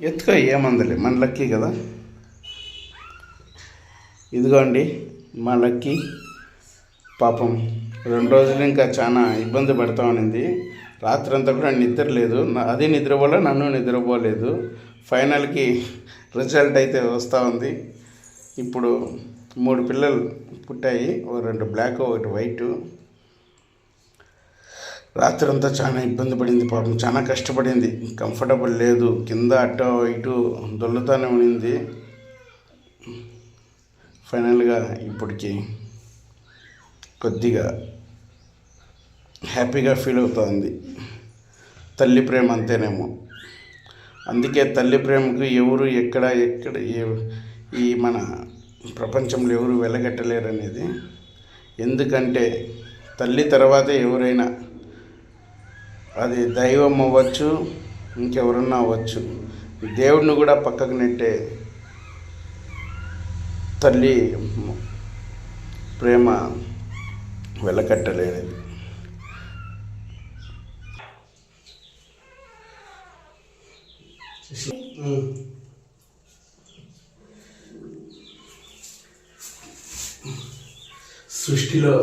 ఎత్తుకో ఏమందలే. మన లక్కీ కదా? ఇదిగోండి మా లక్కీ. పాపం రెండు రోజులు ఇంకా చాలా ఇబ్బంది పడతా ఉన్నింది. రాత్రంతా కూడా నిద్ర లేదు. నా- నిద్రపోలే నన్ను నిద్రపోలేదు. ఫైనల్కి రిజల్ట్ అయితే వస్తూ ఉంది. ఇప్పుడు మూడు పిల్లలు పుట్టాయి. ఓ రెండు బ్లాక్ ఒకటి వైటు. రాత్రంతా చాలా ఇబ్బంది పడింది పాపం చాలా కష్టపడింది. కంఫర్టబుల్ లేదు కింద అటో ఇటు దొల్లుతానే ఉండింది ఫైనల్గా ఇప్పటికి కొద్దిగా హ్యాపీగా ఫీల్ అవుతుంది. తల్లి ప్రేమ అంతేనేమో. అందుకే తల్లి ప్రేమకు ఎవరు ఎక్కడ ఎక్కడ ఈ మన ప్రపంచంలో ఎవరు వెలగట్టలేరు అనేది ఎందుకంటే తల్లి తర్వాతే ఎవరైనా అది దైవం అవ్వచ్చు ఇంకెవరన్నా అవ్వచ్చు. దేవుడిని కూడా పక్కకు నెట్టే తల్లి ప్రేమ వెలకట్టలేనిది. సృష్టిలో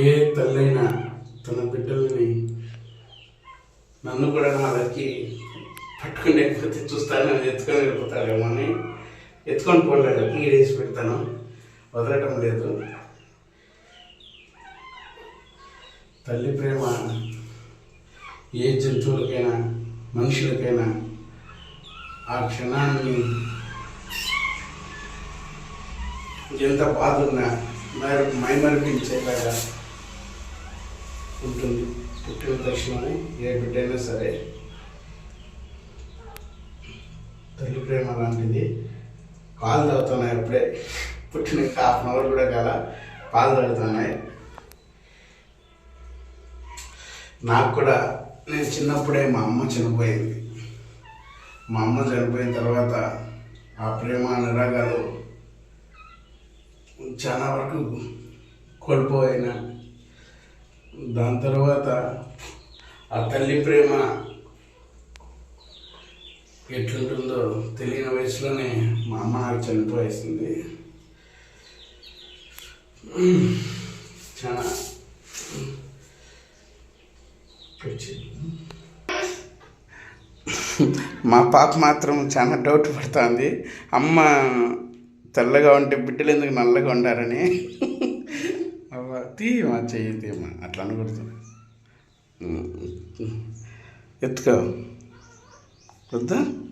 ఏ తల్లైనా తన బిడ్డల్ని నన్ను కూడా నా లక్కి పట్టుకుని లేకపోతే చూస్తాను నన్ను ఎత్తుకొని వెళ్ళిపోతాడేమో అని ఎత్తుకొని పోలేడు వేసి పెడతాను. వదలటం లేదు. తల్లి ప్రేమ ఏ జంతువులకైనా మనుషులకైనా ఆ క్షణాన్ని ఎంత బాధ ఉన్నా మరి మైమరిపించేలాగా ఉంటుంది పుట్టిన తక్షణమే ఏ బిడ్డైనా సరే తల్లి ప్రేమ లాంటిది. పాలు తాగుతున్నాయి అప్పుడే. పుట్టిన హాఫ్ అన్ అవర్ కూడా కాల పాలు తాగుతున్నాయి. నాకు కూడా నేను చిన్నప్పుడే మా అమ్మ చనిపోయింది. మా అమ్మ చనిపోయిన తర్వాత ఆ ప్రేమ నిరాగాలు చాలా వరకు కోల్పోయినా దాని తర్వాత ఆ తల్లి ప్రేమ ఎట్లుంటుందో తెలియని వయసులోనే మా అమ్మ నాకు చనిపోయేసింది. చాలా మా పాప మాత్రం చాలా డౌట్ పడుతుంది. అమ్మ తెల్లగా ఉంటే బిడ్డలు ఎందుకు నల్లగా ఉండారని. తీయమా చెయ్యి తీయమా అట్లా అనకూడదు. ఎత్తుకో. వద్దా?